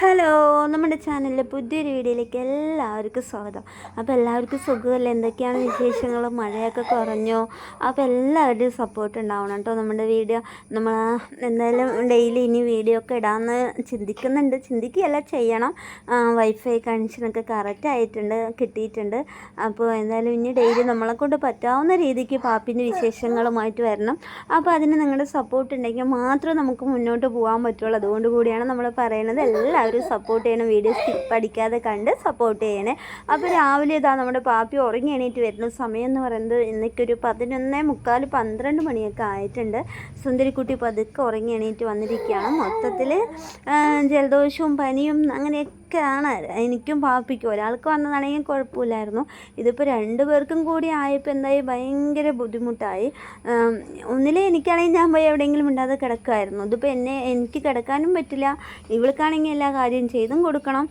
Hello നമ്മുടെ ചാനലിലെ പുതിയൊരു വീഡിയോയിലേക്ക് എല്ലാവർക്കും സ്വാഗതം. അപ്പോൾ എല്ലാവർക്കും സുഖമല്ലേ? എന്തൊക്കെയാണ് വിശേഷങ്ങൾ? മഴയൊക്കെ കുറഞ്ഞോ? അപ്പോൾ എല്ലാവരുടെയും സപ്പോർട്ട് ഉണ്ടാവണം കേട്ടോ നമ്മുടെ വീഡിയോ. നമ്മൾ എന്തായാലും ഡെയിലി ഇനി വീഡിയോ ഒക്കെ ഇടാമെന്ന് ചിന്തിക്കുന്നുണ്ട്. ചിന്തിക്കുകയല്ല ചെയ്യണം. വൈഫൈ കണക്ഷനൊക്കെ കറക്റ്റ് ആയിട്ടുണ്ട് കിട്ടിയിട്ടുണ്ട്. അപ്പോൾ എന്തായാലും ഇനി ഡെയിലി നമ്മളെ കൊണ്ട് പറ്റാവുന്ന രീതിക്ക് പാപ്പിന്റെ വിശേഷങ്ങളുമായിട്ട് വരണം. അപ്പോൾ അതിന് നിങ്ങളുടെ സപ്പോർട്ട് ഉണ്ടെങ്കിൽ മാത്രമേ നമുക്ക് മുന്നോട്ട് പോകാൻ പറ്റുള്ളൂ. അതുകൊണ്ട് കൂടിയാണ് നമ്മൾ പറയുന്നത്. എല്ലാവരും സപ്പോർട്ട് ചെയ്യണം. വീഡിയോ സ്കിപ്പ് അടിക്കാതെ കണ്ട് സപ്പോർട്ട് ചെയ്യണേ. അപ്പോൾ രാവിലെ ഇതാ നമ്മുടെ പാപ്പി ഉറങ്ങി എണീറ്റ് വരുന്ന സമയം എന്ന് പറയുന്നത് ഇന്നൊരു പതിനൊന്നേ മുക്കാൽ പന്ത്രണ്ട് മണിയൊക്കെ ആയിട്ടുണ്ട്. സുന്ദരിക്കുട്ടി പതുക്കെ ഉറങ്ങി എണീറ്റ് വന്നിരിക്കുകയാണ്. മൊത്തത്തിൽ ജലദോഷവും പനിയും അങ്ങനെയൊക്കെയാണ് എനിക്കും പാപ്പിക്കും. ഒരാൾക്ക് വന്നതാണെങ്കിൽ കുഴപ്പമില്ലായിരുന്നു. ഇതിപ്പോൾ രണ്ട് പേർക്കും കൂടി ആയപ്പോൾ എന്തായി? ഭയങ്കര ബുദ്ധിമുട്ടായി. ഒന്നിലേ എനിക്കാണെങ്കിൽ ഞാൻ പോയി എവിടെയെങ്കിലും ഉണ്ടാതെ കിടക്കുമായിരുന്നു. ഇതിപ്പോൾ എന്നെ എനിക്ക് കിടക്കാനും പറ്റില്ല. ഇവൾക്കാണെങ്കിൽ എല്ലാ കാര്യം ചെയ്തും കൊടുക്കണം.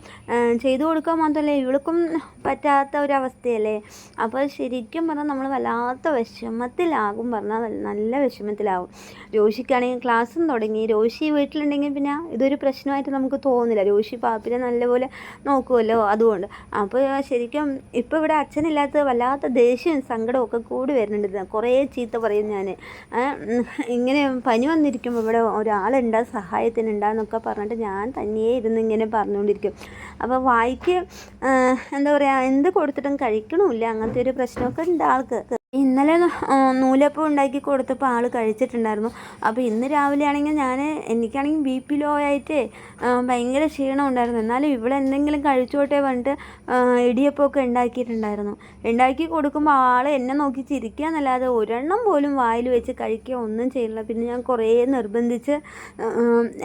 ചെയ്തു കൊടുക്കാൻ മാത്രമല്ല ഇവൾക്കും പറ്റാത്ത ഒരവസ്ഥയല്ലേ? അപ്പോൾ ശരിക്കും പറഞ്ഞാൽ നമ്മൾ വല്ലാത്ത വിഷമത്തിലാകും. പറഞ്ഞാൽ നല്ല വിഷമത്തിലാകും. രോഷിക്കാണെങ്കിൽ ക്ലാസ്സും തുടങ്ങി. രോഷി വീട്ടിലുണ്ടെങ്കിൽ പിന്നെ ഇതൊരു പ്രശ്നമായിട്ട് നമുക്ക് തോന്നില്ല. രോഷി പാപ്പിനെ നല്ലപോലെ നോക്കുമല്ലോ അതുകൊണ്ട്. അപ്പോൾ ശരിക്കും ഇപ്പോൾ ഇവിടെ അച്ഛനില്ലാത്ത വല്ലാത്ത ദേഷ്യവും സങ്കടവും ഒക്കെ കൂടി വരുന്നുണ്ട്. കുറേ ചീത്ത പറയും ഞാൻ. ഇങ്ങനെ പനി വന്നിരിക്കുമ്പോൾ ഇവിടെ ഒരാളുണ്ടാ സഹായത്തിനുണ്ടാന്നൊക്കെ പറഞ്ഞിട്ട് ഞാൻ തനിയെ ഇരുന്ന് ഇങ്ങനെ പറഞ്ഞുകൊണ്ടിരിക്കും. അപ്പോൾ വായിക്ക് എന്താ പറയുക എന്ത് കൊടുത്തിട്ടും കഴിക്കണമില്ല. അങ്ങനത്തെ ഒരു പ്രശ്നമൊക്കെ ഉണ്ട് ആൾക്ക്. ഇന്നലെ നൂലപ്പം ഉണ്ടാക്കി കൊടുത്തപ്പോൾ ആൾ കഴിച്ചിട്ടുണ്ടായിരുന്നു. അപ്പോൾ ഇന്ന് രാവിലെ ആണെങ്കിൽ ഞാൻ എനിക്കാണെങ്കിൽ ബി പി ലോ ആയിട്ട് ഭയങ്കര ക്ഷീണം ഉണ്ടായിരുന്നു. എന്നാലും ഇവിടെ എന്തെങ്കിലും കഴിച്ചോട്ടെ പറഞ്ഞിട്ട് ഇടിയപ്പമൊക്കെ ഉണ്ടാക്കിയിട്ടുണ്ടായിരുന്നു. ഉണ്ടാക്കി കൊടുക്കുമ്പോൾ ആൾ എന്നെ നോക്കി ചിരിക്കുക എന്നല്ലാതെ ഒരെണ്ണം പോലും വായിൽ വെച്ച് കഴിക്കുക ഒന്നും ചെയ്യില്ല പിന്നെ ഞാൻ കുറേ നിർബന്ധിച്ച്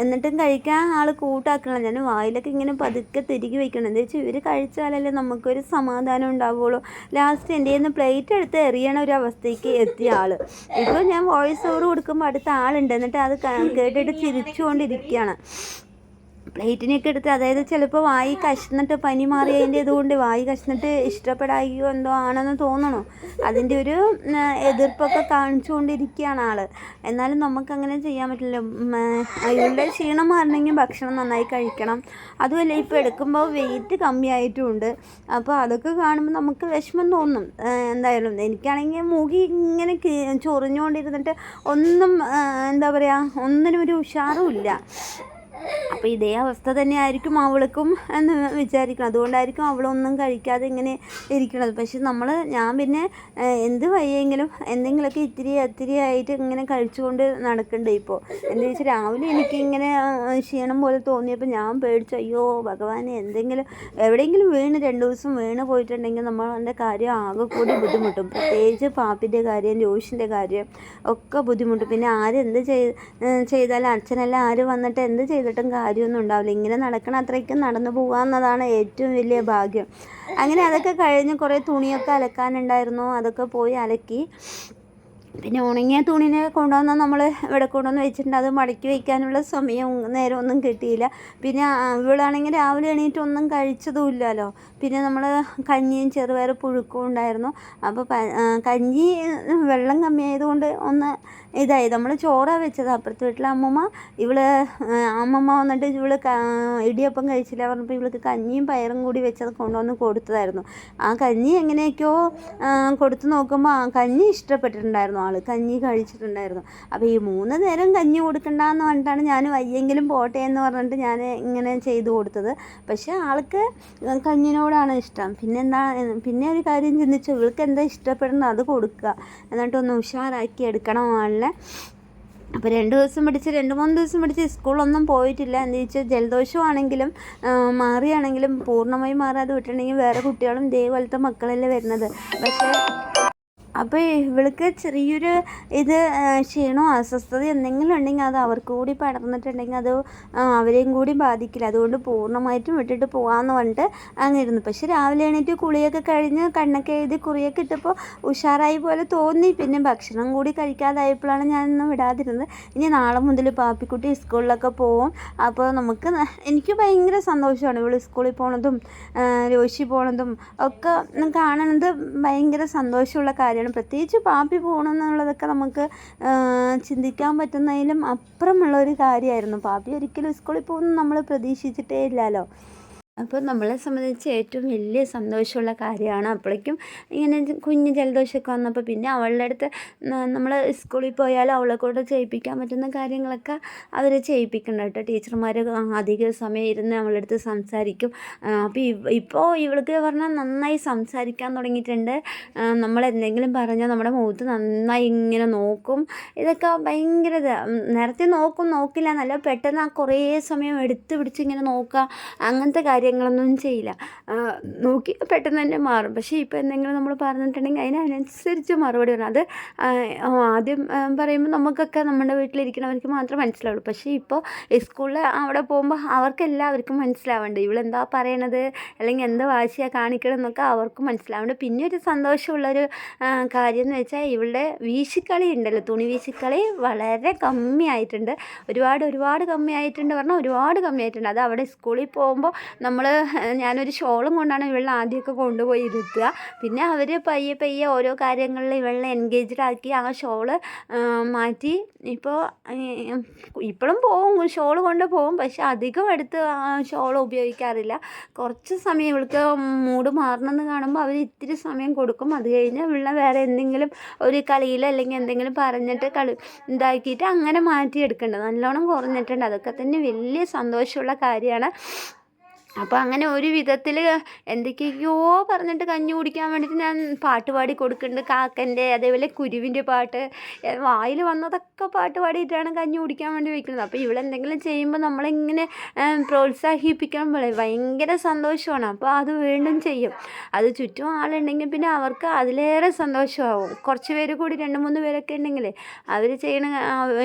എന്നിട്ടും കഴിക്കാൻ ആൾ കൂട്ടാക്കണം ഞാൻ വായിലൊക്കെ ഇങ്ങനെ പതുക്കെ തിരികെ വെക്കണം. എന്താ വെച്ചാൽ ഇവർ കഴിച്ചാലല്ലേ നമുക്കൊരു സമാധാനം ഉണ്ടാവുള്ളൂ. ലാസ്റ്റ് എന്റെ പ്ലേറ്റ് എടുത്ത് എറിയണം ചെയ്യണ ഒരു അവസ്ഥയ്ക്ക് എത്തിയ ആൾ. ഇപ്പോൾ ഞാൻ വോയിസ് ഓവർ കൊടുക്കുമ്പോൾ അടുത്ത ആളുണ്ട്. എന്നിട്ട് അത് കേട്ടിട്ട് ചിരിച്ചുകൊണ്ടിരിക്കുകയാണ്. പ്ലേറ്റിനൊക്കെ എടുത്ത് അതായത് ചിലപ്പോൾ വായി കഷ്ണിട്ട് പനി മാറിയതിന്റെ ഇതുകൊണ്ട് വായി കഷ്ണിട്ട് ഇഷ്ടപ്പെടായോ എന്തോ ആണെന്ന് തോന്നണോ. അതിന്റെ ഒരു എതിർപ്പൊക്കെ കാണിച്ചുകൊണ്ടിരിക്കുകയാണ് ആൾ എന്നാലും നമുക്കങ്ങനെ ചെയ്യാൻ പറ്റില്ല. അയാളുടെ ക്ഷീണം മാറണമെങ്കിൽ ഭക്ഷണം നന്നായി കഴിക്കണം. അതുമല്ല ഇപ്പോൾ എടുക്കുമ്പോൾ വെയിറ്റ് കമ്മിയായിട്ടുമുണ്ട് അപ്പോൾ അതൊക്കെ കാണുമ്പോൾ നമുക്ക് വിഷമം തോന്നും. എന്തായാലും എനിക്കാണെങ്കിൽ മൂകി ഇങ്ങനെ ചൊറിഞ്ഞുകൊണ്ടിരുന്നിട്ട് ഒന്നും എന്താ പറയുക ഒന്നിനും ഒരു ഉഷാറും ഇല്ല. അപ്പോൾ ഇതേ അവസ്ഥ തന്നെ ആയിരിക്കും അവൾക്കും എന്ന് വിചാരിക്കണം. അതുകൊണ്ടായിരിക്കും അവളൊന്നും കഴിക്കാതെ ഇങ്ങനെ ഇരിക്കുന്നത് പക്ഷെ നമ്മൾ ഞാൻ പിന്നെ എന്ത് വയ്യെങ്കിലും എന്തെങ്കിലുമൊക്കെ ഇത്തിരി ഇത്തിരി ആയിട്ട് ഇങ്ങനെ കഴിച്ചുകൊണ്ട് നടക്കണ്ടേ ഇപ്പോൾ എന്താ വെച്ചാൽ രാവിലെ എനിക്ക് ഇങ്ങനെ ക്ഷീണം പോലെ തോന്നിയപ്പോൾ ഞാൻ പേടിച്ചു. അയ്യോ ഭഗവാനെ എന്തെങ്കിലും എവിടെയെങ്കിലും വീണ് രണ്ട് ദിവസം വീണ് പോയിട്ടുണ്ടെങ്കിൽ നമ്മളുടെ കാര്യം ആകെ കൂടി ബുദ്ധിമുട്ടും. പ്രത്യേകിച്ച് പാപ്പിന്റെ കാര്യം ജോഷിന്റെ കാര്യം ഒക്കെ ബുദ്ധിമുട്ടും. പിന്നെ ആരെന്ത് ചെയ് ചെയ്താലും അച്ഛനെല്ലാം ആര് വന്നിട്ട് എന്ത് ചെയ്തിട്ടും ചെയ്തിട്ടും കാര്യമൊന്നും ഉണ്ടാവില്ല. ഇങ്ങനെ നടക്കണ അത്രയ്ക്കും നടന്നു പോകാമെന്നതാണ് ഏറ്റവും വലിയ ഭാഗ്യം. അങ്ങനെ അതൊക്കെ കഴിഞ്ഞ് കുറേ തുണിയൊക്കെ അലക്കാനുണ്ടായിരുന്നു. അതൊക്കെ പോയി അലക്കി. പിന്നെ ഉണങ്ങിയ തുണിനെ കൊണ്ടുവന്ന് നമ്മൾ ഇവിടെ കൊണ്ടുവന്ന് വെച്ചിട്ടുണ്ട്. അത് മടക്കി വയ്ക്കാനുള്ള സമയം നേരമൊന്നും കിട്ടിയില്ല. പിന്നെ ഇവളാണെങ്കിൽ രാവിലെ എണീറ്റ് ഒന്നും കഴിച്ചതുമില്ലല്ലോ പിന്നെ നമ്മൾ കഞ്ഞിയും ചെറുപയർ പുഴുക്കും ഉണ്ടായിരുന്നു. അപ്പോൾ കഞ്ഞി വെള്ളം കമ്മിയായതുകൊണ്ട് ഒന്ന് ഇതായി. നമ്മൾ ചോറാണ് വെച്ചത്. അപ്പുറത്ത് വീട്ടിലെ അമ്മമ്മ ഇവൾ അമ്മമ്മ വന്നിട്ട് ഇവൾ ഇടിയപ്പം കഴിച്ചില്ല പറഞ്ഞപ്പോൾ ഇവൾക്ക് കഞ്ഞിയും പയറും കൂടി വെച്ചത് കൊണ്ടുവന്ന് കൊടുത്തതായിരുന്നു. ആ കഞ്ഞി എങ്ങനെയൊക്കെയോ കൊടുത്തു നോക്കുമ്പോൾ കഞ്ഞി ഇഷ്ടപ്പെട്ടിട്ടുണ്ടായിരുന്നു ആൾ. കഞ്ഞി കഴിച്ചിട്ടുണ്ടായിരുന്നു. അപ്പോൾ ഈ മൂന്ന് നേരം കഞ്ഞി കൊടുക്കണ്ടെന്ന് പറഞ്ഞിട്ടാണ് ഞാൻ വയ്യെങ്കിലും പോട്ടെ എന്ന് പറഞ്ഞിട്ട് ഞാൻ ഇങ്ങനെ ചെയ്തു കൊടുത്തത്. പക്ഷേ ആൾക്ക് കഞ്ഞിനോടാണ് ഇഷ്ടം. പിന്നെ എന്താ പിന്നെ ഒരു കാര്യം ചിന്തിച്ചു. ഇവൾക്ക് എന്താ ഇഷ്ടപ്പെടുന്നത് അത് കൊടുക്കുക. എന്നിട്ടൊന്ന് ഉഷാറാക്കി എടുക്കണം ആളിനെ. അപ്പോൾ രണ്ട് ദിവസം പിടിച്ച് രണ്ട് മൂന്ന് ദിവസം പിടിച്ച് സ്കൂളൊന്നും പോയിട്ടില്ല. എന്ന് വെച്ചാൽ ജലദോഷമാണെങ്കിലും മാറിയാണെങ്കിലും പൂർണമായും മാറാതെ വിട്ടിട്ടുണ്ടെങ്കിൽ വേറെ കുട്ടികളും ഇതേപോലത്തെ മക്കളല്ലേ വരുന്നത്. പക്ഷേ അപ്പോൾ ഇവൾക്ക് ചെറിയൊരു ഇത് ക്ഷീണമോ അസ്വസ്ഥത എന്തെങ്കിലും ഉണ്ടെങ്കിൽ അത് അവർക്ക് കൂടി പടർന്നിട്ടുണ്ടെങ്കിൽ അത് അവരെയും കൂടി ബാധിക്കില്ല. അതുകൊണ്ട് പൂർണമായിട്ടും വിട്ടിട്ട് പോകാമെന്ന് പറഞ്ഞിട്ട് അങ്ങനെ ഇരുന്നു. പക്ഷെ രാവിലെ എണീറ്റ് കുളിയൊക്കെ കഴിഞ്ഞ് കണ്ണൊക്കെ എഴുതി കുറിയൊക്കെ ഇട്ടപ്പോൾ ഉഷാറായി പോലെ തോന്നി. പിന്നെ ഭക്ഷണം കൂടി കഴിക്കാതായപ്പോഴാണ് ഞാനൊന്നും വിടാതിരുന്നത്. ഇനി നാളെ മുതൽ പാപ്പിക്കുട്ടി സ്കൂളിലൊക്കെ പോകും അപ്പോൾ നമുക്ക് എനിക്ക് ഭയങ്കര സന്തോഷമാണ് ഇവൾ സ്കൂളിൽ പോണതും രോശി പോണതും ഒക്കെ കാണുന്നത് ഭയങ്കര സന്തോഷമുള്ള കാര്യമാണ്. കാര്യമാണ് പ്രത്യേകിച്ച് പാപ്പി പോകണമെന്നുള്ളതൊക്കെ നമുക്ക് ചിന്തിക്കാൻ പറ്റുന്നതിലും അപ്പുറമുള്ള ഒരു കാര്യമായിരുന്നു. പാപ്പി ഒരിക്കലും സ്കൂളിൽ പോകുമെന്ന് നമ്മൾ പ്രതീക്ഷിച്ചിട്ടേ ഇല്ലല്ലോ അപ്പോൾ നമ്മളെ സംബന്ധിച്ച് ഏറ്റവും വലിയ സന്തോഷമുള്ള കാര്യമാണ്. അപ്പോഴേക്കും ഇങ്ങനെ കുഞ്ഞ് ജലദോഷമൊക്കെ വന്നപ്പോൾ പിന്നെ അവളുടെ അടുത്ത് നമ്മൾ സ്കൂളിൽ പോയാലും അവളെ കൊണ്ട് ചെയ്യിപ്പിക്കാൻ പറ്റുന്ന കാര്യങ്ങളൊക്കെ അവർ ചെയ്യിപ്പിക്കണം കേട്ടോ. ടീച്ചർമാർ അധിക സമയം ഇരുന്ന് അവളുടെ അടുത്ത് സംസാരിക്കും. അപ്പോൾ ഇപ്പോൾ ഇവൾക്ക് പറഞ്ഞാൽ നന്നായി സംസാരിക്കാൻ തുടങ്ങിയിട്ടുണ്ട്. നമ്മൾ എന്തെങ്കിലും പറഞ്ഞാൽ നമ്മുടെ മുഖത്ത് നന്നായി ഇങ്ങനെ നോക്കും. ഇതൊക്കെ ഭയങ്കര നേരത്തെ നോക്കും നോക്കില്ല. നല്ല പെട്ടെന്ന് ആ കുറേ സമയം എടുത്ത് പിടിച്ച് ഇങ്ങനെ നോക്കുക. അങ്ങനത്തെ കാര്യം കാര്യങ്ങളൊന്നും ചെയ്യില്ല. നോക്കി പെട്ടെന്ന് തന്നെ മാറും. പക്ഷേ ഇപ്പോൾ എന്തെങ്കിലും നമ്മൾ പറഞ്ഞിട്ടുണ്ടെങ്കിൽ അതിനനുസരിച്ച് മറുപടി വരണം. അത് ആദ്യം പറയുമ്പോൾ നമുക്കൊക്കെ നമ്മുടെ വീട്ടിലിരിക്കുന്നവർക്ക് മാത്രം മനസ്സിലാവുള്ളൂ. പക്ഷേ ഇപ്പോൾ സ്കൂളിൽ അവിടെ പോകുമ്പോൾ അവർക്കെല്ലാവർക്കും മനസ്സിലാവേണ്ട ഇവളെന്താ പറയണത്? അല്ലെങ്കിൽ എന്താ വാശിയാ കാണിക്കണം എന്നൊക്കെ അവർക്കും മനസ്സിലാവേണ്ട പിന്നെ ഒരു സന്തോഷമുള്ളൊരു കാര്യം എന്ന് വെച്ചാൽ ഇവളുടെ വീശിക്കളി ഉണ്ടല്ലോ. തുണി വീശിക്കളി വളരെ കമ്മിയായിട്ടുണ്ട്. ഒരുപാട് ഒരുപാട് കമ്മിയായിട്ടുണ്ട്. പറഞ്ഞാൽ ഒരുപാട് കമ്മിയായിട്ടുണ്ട്. അത് അവിടെ സ്കൂളിൽ പോകുമ്പോൾ നമ്മൾ ഞാനൊരു ഷോളും കൊണ്ടാണ് ഇവളെ ആദ്യമൊക്കെ കൊണ്ടുപോയി ഇരുത്തുക പിന്നെ അവർ പയ്യെ പയ്യെ ഓരോ കാര്യങ്ങളിൽ ഇവളെ എൻഗേജ്ഡ് ആക്കി ആ ഷോൾ മാറ്റി. ഇപ്പോൾ ഇപ്പോഴും പോവും ഷോൾ കൊണ്ട് പോവും. പക്ഷെ അധികം എടുത്ത് ഷോൾ ഉപയോഗിക്കാറില്ല. കുറച്ച് സമയം ഇവൾക്ക് മൂഡ് മാറണമെന്ന് കാണുമ്പോൾ അവർ ഇത്തിരി സമയം കൊടുക്കും. അത് കഴിഞ്ഞ് ഇവളെ വേറെ എന്തെങ്കിലും ഒരു കളിയിൽ അല്ലെങ്കിൽ എന്തെങ്കിലും പറഞ്ഞിട്ട് കളി ഇതാക്കിയിട്ട് അങ്ങനെ മാറ്റിയെടുക്കേണ്ടത് നല്ലോണം കുറഞ്ഞിട്ടുണ്ട്. അതൊക്കെ തന്നെ വലിയ സന്തോഷമുള്ള കാര്യമാണ്. അപ്പോൾ അങ്ങനെ ഒരു വിധത്തിൽ എന്തൊക്കെയൊക്കെയോ പറഞ്ഞിട്ട് കഞ്ഞി കുടിക്കാൻ വേണ്ടിയിട്ട് ഞാൻ പാട്ട് പാടി കൊടുക്കുന്നുണ്ട് കാക്കന്റെ അതേപോലെ കുരുവിന്റെ പാട്ട് വായിൽ വന്നതൊക്കെ പാട്ട് പാടിയിട്ടാണ് കഞ്ഞി കുടിക്കാൻ വേണ്ടി വയ്ക്കുന്നത് അപ്പോൾ ഇവളെന്തെങ്കിലും ചെയ്യുമ്പോൾ നമ്മളിങ്ങനെ പ്രോത്സാഹിപ്പിക്കുമ്പോൾ ഭയങ്കര സന്തോഷമാണ്. അപ്പോൾ അത് വീണ്ടും ചെയ്യും. അത് ചുറ്റും ആളുണ്ടെങ്കിൽ പിന്നെ അവർക്ക് അതിലേറെ സന്തോഷമാവും. കുറച്ച് പേര് കൂടി രണ്ട് മൂന്ന് പേരൊക്കെ ഉണ്ടെങ്കിൽ അവർ ചെയ്യണ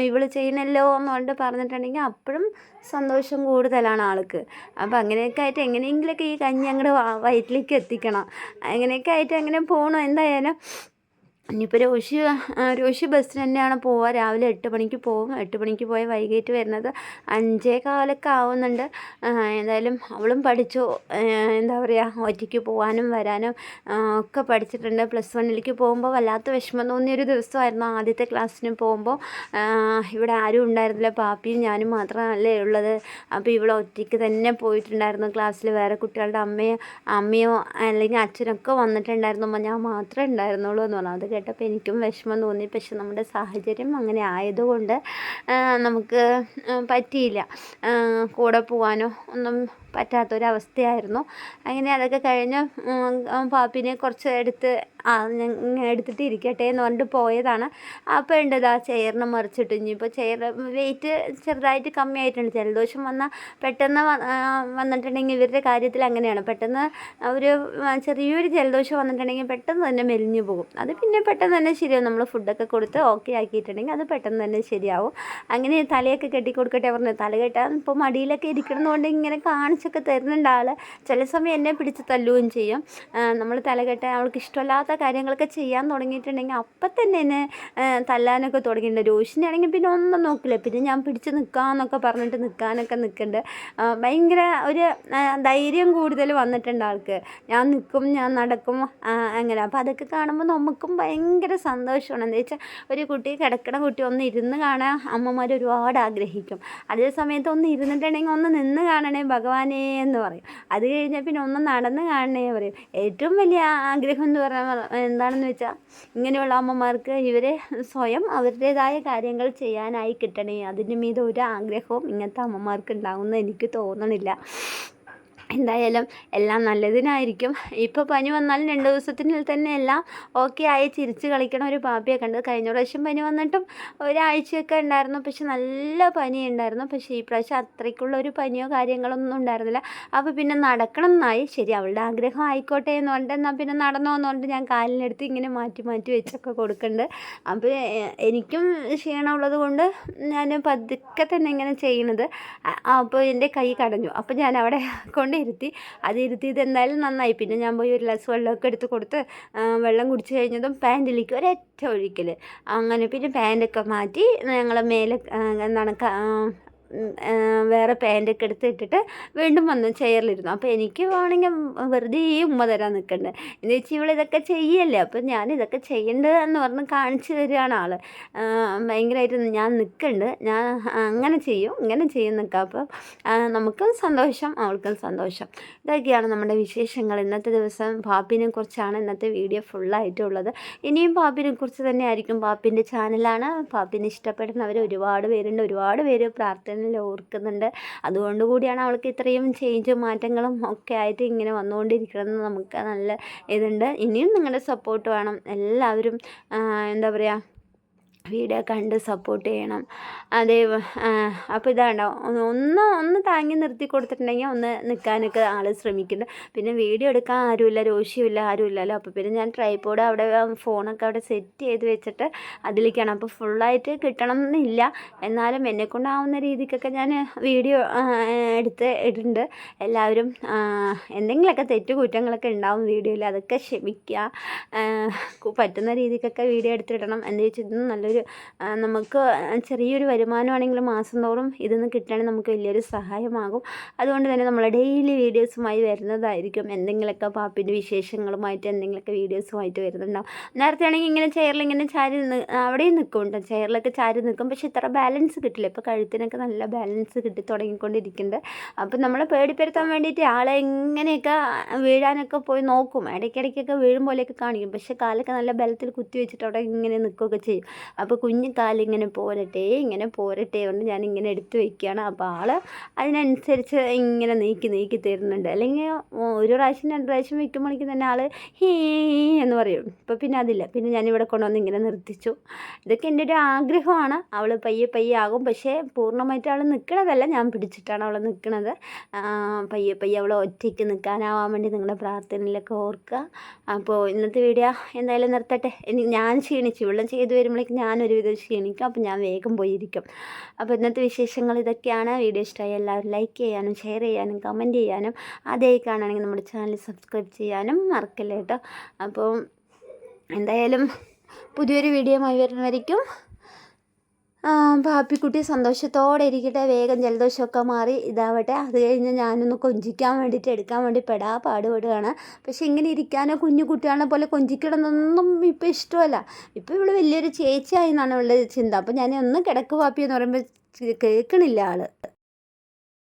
ഇവൾ ചെയ്യണല്ലോ എന്ന് പറഞ്ഞിട്ട് പറഞ്ഞിട്ടുണ്ടെങ്കിൽ അപ്പോഴും സന്തോഷം കൂടുതലാണ് ആൾക്ക്. അപ്പോൾ അങ്ങനെയൊക്കെ ആയിട്ട് എങ്ങനെയെങ്കിലുമൊക്കെ ഈ കഞ്ഞി അങ്ങോട്ട് വയറ്റിലേക്ക് എത്തിക്കണം. അങ്ങനെയൊക്കെ ആയിട്ട് അങ്ങനെ പോകണം എന്തായാലും ഇനിയിപ്പോൾ രോഷി രോഷി ബസ്സിന് തന്നെയാണ് പോവുക. രാവിലെ എട്ട് മണിക്ക് പോവും എട്ട് മണിക്ക് പോയി വൈകിട്ട് വരുന്നത് അഞ്ചേ കാലൊക്കെ ആവുന്നുണ്ട് എന്തായാലും അവളും പഠിച്ചു. എന്താ പറയുക ഒറ്റയ്ക്ക് പോകാനും വരാനും ഒക്കെ പഠിച്ചിട്ടുണ്ട്. പ്ലസ് വണ്ണിലേക്ക് പോകുമ്പോൾ വല്ലാത്ത വിഷമം തോന്നിയൊരു ദിവസമായിരുന്നു ആദ്യത്തെ ക്ലാസ്സിന് പോകുമ്പോൾ ഇവിടെ ആരും ഉണ്ടായിരുന്നില്ല. പാപ്പിയും ഞാനും മാത്രമല്ലേ ഉള്ളത്. അപ്പോൾ ഇവിടെ ഒറ്റയ്ക്ക് തന്നെ പോയിട്ടുണ്ടായിരുന്നു ക്ലാസ്സിൽ വേറെ കുട്ടികളുടെ അമ്മയോ അമ്മയോ അല്ലെങ്കിൽ അച്ഛനൊക്കെ വന്നിട്ടുണ്ടായിരുന്നു. ഞാൻ മാത്രമേ ഉണ്ടായിരുന്നുള്ളൂ എന്ന് പറഞ്ഞു. അത് കേട്ടപ്പോൾ എനിക്കും വിഷമം തോന്നി. പക്ഷെ നമ്മുടെ സാഹചര്യം അങ്ങനെ ആയതുകൊണ്ട് നമുക്ക് പറ്റിയില്ല. കൂടെ പോകാനോ ഒന്നും പറ്റാത്തൊരവസ്ഥയായിരുന്നു. അങ്ങനെ അതൊക്കെ കഴിഞ്ഞ് പാപ്പിനെ കുറച്ച് എടുത്ത് ആ എടുത്തിട്ട് ഇരിക്കട്ടെ എന്ന് പറഞ്ഞിട്ട് പോയതാണ്. അപ്പോൾ ഉണ്ടത് ആ ചെയറിനെ മറിച്ചിട്ട് ഇനിയിപ്പോൾ ചെയർ വെയിറ്റ് ചെറുതായിട്ട് കമ്മിയായിട്ടുണ്ട്. ജലദോഷം വന്നാൽ പെട്ടെന്ന് വന്നിട്ടുണ്ടെങ്കിൽ ഇവരുടെ കാര്യത്തിൽ അങ്ങനെയാണ്. പെട്ടെന്ന് ഒരു ചെറിയൊരു ജലദോഷം വന്നിട്ടുണ്ടെങ്കിൽ പെട്ടെന്ന് തന്നെ മെലിഞ്ഞു പോകും. അത് പിന്നെ പെട്ടെന്ന് തന്നെ ശരിയാവും. നമ്മൾ ഫുഡൊക്കെ കൊടുത്ത് ഓക്കെ ആക്കിയിട്ടുണ്ടെങ്കിൽ അത് പെട്ടെന്ന് തന്നെ ശരിയാവും. അങ്ങനെ തലയൊക്കെ കെട്ടി കൊടുക്കട്ടെ പറഞ്ഞു. തല കെട്ടാൻ ഇപ്പോൾ മടിയിലൊക്കെ ഇരിക്കണമെന്നുകൊണ്ട് ഇങ്ങനെ കാണിച്ചൊക്കെ തരുന്നുണ്ട് ആൾ ചില സമയം എന്നെ പിടിച്ച് തല്ലുകയും ചെയ്യും. നമ്മൾ തലകെട്ട അവൾക്ക് ഇഷ്ടമല്ലാത്ത കാര്യങ്ങളൊക്കെ ചെയ്യാൻ തുടങ്ങിയിട്ടുണ്ടെങ്കിൽ അപ്പം തന്നെ എന്നെ തല്ലാനൊക്കെ തുടങ്ങിയിട്ടുണ്ട്. രോഷിനെ ആണെങ്കിൽ പിന്നെ ഒന്നും നോക്കില്ല. പിന്നെ ഞാൻ പിടിച്ച് നിൽക്കാമെന്നൊക്കെ പറഞ്ഞിട്ട് നിൽക്കാനൊക്കെ നിൽക്കുന്നുണ്ട്. ഭയങ്കര ഒരു ധൈര്യം കൂടുതൽ വന്നിട്ടുണ്ട് ആൾക്ക്. ഞാൻ നിൽക്കും ഞാൻ നടക്കും അങ്ങനെ. അപ്പോൾ അതൊക്കെ കാണുമ്പോൾ നമുക്കും ഭയങ്കര സന്തോഷമാണ്. എന്താ വെച്ചാൽ ഒരു കുട്ടി കിടക്കണ കുട്ടി ഒന്ന് ഇരുന്ന് കാണാൻ അമ്മമാർ ഒരുപാട് ആഗ്രഹിക്കും. അതേ സമയത്ത് ഒന്ന് ഇരുന്നിട്ടുണ്ടെങ്കിൽ ഒന്ന് നിന്ന് കാണണേ ഭഗവാനേ എന്ന് പറയും. അത് കഴിഞ്ഞാൽ പിന്നെ ഒന്ന് നടന്ന് കാണണേ പറയും. ഏറ്റവും വലിയ ആഗ്രഹം എന്ന് പറഞ്ഞാൽ എന്താണെന്ന് വെച്ചാൽ ഇങ്ങനെയുള്ള അമ്മമാർക്ക് ഇവരെ സ്വയം അവരുടേതായ കാര്യങ്ങൾ ചെയ്യാനായി കിട്ടണേ. അതിന് മീതെ ഒരു ആഗ്രഹവും ഇങ്ങനത്തെ അമ്മമാർക്ക് ഉണ്ടാകുമെന്ന് എനിക്ക് തോന്നണില്ല. എന്തായാലും എല്ലാം നല്ലതിനായിരിക്കും. ഇപ്പോൾ പനി വന്നാലും രണ്ട് ദിവസത്തിനുള്ളിൽ തന്നെ എല്ലാം ഓക്കെ ആയി ചിരിച്ച് കളിക്കണ ഒരു പാപ്പിയെ കണ്ടത് കഴിഞ്ഞ പ്രാവശ്യം പനി വന്നിട്ടും ഒരാഴ്ചയൊക്കെ ഉണ്ടായിരുന്നു. പക്ഷെ നല്ല പനി ഉണ്ടായിരുന്നു. പക്ഷേ ഈ പ്രാവശ്യം അത്രയ്ക്കുള്ള ഒരു പനിയോ കാര്യങ്ങളൊന്നും ഉണ്ടായിരുന്നില്ല. അപ്പോൾ പിന്നെ നടക്കണം എന്നായി. ശരി അവളുടെ ആഗ്രഹം ആയിക്കോട്ടെ എന്ന് പറഞ്ഞിട്ട് എന്നാൽ പിന്നെ നടന്നോ എന്ന് പറഞ്ഞിട്ട് ഞാൻ കാലിനെടുത്ത് ഇങ്ങനെ മാറ്റി മാറ്റി വെച്ചൊക്കെ കൊടുക്കുന്നുണ്ട് അപ്പോൾ എനിക്കും ക്ഷീണമുള്ളത് കൊണ്ട് ഞാൻ പതുക്കെ തന്നെ ഇങ്ങനെ ചെയ്യണത്. അപ്പോൾ എന്റെ കൈ കടഞ്ഞു. അപ്പോൾ ഞാൻ അവിടെ കൊണ്ട് ഇരുത്തി അത് ഇരുത്തിയത് എന്തായാലും നന്നായി. പിന്നെ ഞാൻ പോയി ഒരു ഗ്ലാസ് വെള്ളമൊക്കെ എടുത്ത് കൊടുത്ത് വെള്ളം കുടിച്ച് കഴിഞ്ഞതും പാന്റിലേക്ക് ഒരൊറ്റ ഒഴിക്കൽ അങ്ങനെ പിന്നെ പാന്റൊക്കെ മാറ്റി ഞങ്ങൾ മേലെ എന്താണ് വേറെ പാന്റൊക്കെ എടുത്ത് ഇട്ടിട്ട് വീണ്ടും വന്ന് ചെയറിലിരുന്നു. അപ്പോൾ എനിക്ക് വേണമെങ്കിൽ വെറുതെ ഈ ഉമ്മ തരാൻ നിൽക്കണ്ടേ? എന്ന് വെച്ചാൽ ഇവൾ ഇതൊക്കെ ചെയ്യല്ലേ? അപ്പോൾ ഞാൻ ഇതൊക്കെ ചെയ്യേണ്ടത് എന്ന് പറഞ്ഞ് കാണിച്ചു തരികയാണ് ആൾ ഭയങ്കരമായിട്ട് ഞാൻ നിൽക്കുന്നുണ്ട് ഞാൻ അങ്ങനെ ചെയ്യും ഇങ്ങനെ ചെയ്യും നിൽക്കാം അപ്പോൾ നമുക്കും സന്തോഷം അവൾക്കും സന്തോഷം. ഇതൊക്കെയാണ് നമ്മുടെ വിശേഷങ്ങൾ. ഇന്നത്തെ ദിവസം പാപ്പിനെ കുറിച്ചാണ് ഇന്നത്തെ വീഡിയോ ഫുള്ളായിട്ടുള്ളത്. ഇനിയും പാപ്പിനെ കുറിച്ച് തന്നെ ആയിരിക്കും പാപ്പിന്റെ ചാനലാണ്. പാപ്പിനെ ഇഷ്ടപ്പെടുന്നവർ ഒരുപാട് പേരുണ്ട്. ഒരുപാട് പേര് പ്രാർത്ഥനയിൽ ഓർക്കുന്നുണ്ട്. അതുകൊണ്ട് കൂടിയാണ് അവൾക്ക് ഇത്രയും ചേഞ്ചും മാറ്റങ്ങളും ഒക്കെ ആയിട്ട് ഇങ്ങനെ വന്നുകൊണ്ടിരിക്കണമെന്ന് നമുക്ക് നല്ല ഇതുണ്ട്. ഇനിയും നിങ്ങളുടെ സപ്പോർട്ട് വേണം. എല്ലാവരും എന്താ പറയുക വീഡിയോ കണ്ട് സപ്പോർട്ട് ചെയ്യണം. അതേ അപ്പോൾ ഇതാണ്ടോ ഒന്ന് ഒന്ന് താങ്ങി നിർത്തി കൊടുത്തിട്ടുണ്ടെങ്കിൽ ഒന്ന് നിൽക്കാനൊക്കെ ആൾ ശ്രമിക്കുന്നുണ്ട്. പിന്നെ വീഡിയോ എടുക്കാൻ ആരുമില്ല രോഷിയുമില്ല ആരുമില്ലല്ലോ. അപ്പോൾ പിന്നെ ഞാൻ ട്രൈപോഡ് അവിടെ ഫോണൊക്കെ അവിടെ സെറ്റ് ചെയ്ത് വെച്ചിട്ട് അതിലേക്കാണ്. അപ്പോൾ ഫുള്ളായിട്ട് കിട്ടണം എന്നില്ല എന്നാലും എന്നെക്കൊണ്ടാവുന്ന രീതിക്കൊക്കെ ഞാൻ വീഡിയോ എടുത്ത് ഇടുന്നുണ്ട്. എല്ലാവരും എന്തെങ്കിലുമൊക്കെ തെറ്റുകുറ്റങ്ങളൊക്കെ ഉണ്ടാവും വീഡിയോയിൽ. അതൊക്കെ ക്ഷമിക്കുക. പറ്റുന്ന രീതിക്കൊക്കെ വീഡിയോ എടുത്തിടണം എന്ന് വെച്ചാൽ ഇതും നല്ലൊരു ആ, നമുക്ക് ചെറിയൊരു വരുമാനമാണെങ്കിലും മാസം തോറും ഇതൊന്ന് കിട്ടുകയാണെങ്കിൽ നമുക്ക് വലിയൊരു സഹായമാകും. അതുകൊണ്ട് തന്നെ നമ്മൾ ഡെയിലി വീഡിയോസുമായി വരുന്നതായിരിക്കും. എന്തെങ്കിലുമൊക്കെ പാപ്പിന്റെ വിശേഷങ്ങളുമായിട്ട് എന്തെങ്കിലുമൊക്കെ വീഡിയോസുമായിട്ട് വരുന്നുണ്ടാവും. നേരത്തെ ആണെങ്കിൽ ഇങ്ങനെ ചെയറിൽ ഇങ്ങനെ ചാരി അവിടെയും നിൽക്കും കേട്ടോ ചെയറിലൊക്കെ ചാരി നിൽക്കും പക്ഷേ ഇത്ര ബാലൻസ് കിട്ടില്ല. ഇപ്പോൾ കഴുത്തിനൊക്കെ നല്ല ബാലൻസ് കിട്ടി തുടങ്ങിക്കൊണ്ടിരിക്കുന്നുണ്ട്. അപ്പം നമ്മളെ പേടിപ്പെടുത്താൻ വേണ്ടിയിട്ട് ആളെ എങ്ങനെയൊക്കെ വീഴാനൊക്കെ പോയി നോക്കും. ഇടയ്ക്കിടയ്ക്കൊക്കെ വീഴും പോലെയൊക്കെ കാണിക്കും. പക്ഷേ കാലൊക്കെ നല്ല ബലത്തിൽ കുത്തി വെച്ചിട്ട് അവിടെ ഇങ്ങനെ നിൽക്കുകയൊക്കെ ചെയ്യും. അപ്പോൾ കുഞ്ഞു കാലിങ്ങനെ പോരട്ടെ ഇങ്ങനെ പോരട്ടെ കൊണ്ട് ഞാൻ ഇങ്ങനെ എടുത്ത് വയ്ക്കുകയാണ് അപ്പോൾ ആൾ അതിനനുസരിച്ച് ഇങ്ങനെ നീക്കി നീക്കി തരുന്നുണ്ട്. അല്ലെങ്കിൽ ഒരു പ്രാവശ്യം രണ്ട് പ്രാവശ്യം വെക്കുമ്പോഴേക്കും തന്നെ ആൾ ഹീ എന്ന് പറയും. ഇപ്പോൾ പിന്നെ അതില്ല. പിന്നെ ഞാനിവിടെ കൊണ്ടുവന്ന് ഇങ്ങനെ നിർത്തിച്ചു. ഇതൊക്കെ എന്റെ ഒരു ആഗ്രഹമാണ്. അവൾ പയ്യെ പയ്യെ ആകും. പക്ഷേ പൂർണമായിട്ട് അവൾ നിൽക്കണതല്ല. ഞാൻ പിടിച്ചിട്ടാണ് അവൾ നിൽക്കണത്. പയ്യെ പയ്യെ അവൾ ഒറ്റയ്ക്ക് നിൽക്കാനാവാൻ വേണ്ടി നിങ്ങളുടെ പ്രാർത്ഥനയിലൊക്കെ ഓർക്കുക. അപ്പോൾ ഇന്നത്തെ വീഡിയോ എന്തായാലും നിർത്തട്ടെ. ഞാൻ ക്ഷീണിച്ചു. വെള്ളം ചെയ്ത് വരുമ്പോഴേക്കും ഞാനൊരുവിധം ക്ഷീണിക്കും അപ്പോൾ ഞാൻ വേഗം പോയിരിക്കും. അപ്പോൾ ഇന്നത്തെ വിശേഷങ്ങൾ ഇതൊക്കെയാണ്. വീഡിയോ ഇഷ്ടമായി എല്ലാവരും ലൈക്ക് ചെയ്യാനും ഷെയർ ചെയ്യാനും കമന്റ് ചെയ്യാനും ആദ്യമായി കാണുകയാണെങ്കിൽ നമ്മുടെ ചാനൽ സബ്സ്ക്രൈബ് ചെയ്യാനും മറക്കില്ല കേട്ടോ അപ്പോൾ എന്തായാലും പുതിയൊരു വീഡിയോ വീഡിയോയുമായി വരുന്നവരേക്കും പാപ്പിക്കുട്ടി സന്തോഷത്തോടെ ഇരിക്കട്ടെ വേഗം ജലദോഷമൊക്കെ മാറി ഇതാവട്ടെ. അത് കഴിഞ്ഞ് ഞാനൊന്ന് കൊഞ്ചിക്കാൻ വേണ്ടിയിട്ട് എടുക്കാൻ വേണ്ടി പെടാ പാടുപെടുകയാണ് പക്ഷെ ഇങ്ങനെ ഇരിക്കാനോ കുഞ്ഞു കുട്ടികളെ പോലെ കൊഞ്ചിക്കണമെന്നൊന്നും ഇപ്പോൾ ഇഷ്ടമല്ല. ഇപ്പോൾ ഇവിടെ വലിയൊരു ചേച്ചിയായി എന്നാണ് ഉള്ളത് ചിന്ത. അപ്പോൾ ഞാൻ ഒന്ന് കിടക്ക് പാപ്പി എന്ന് പറയുമ്പോൾ കേൾക്കണില്ല ആൾ.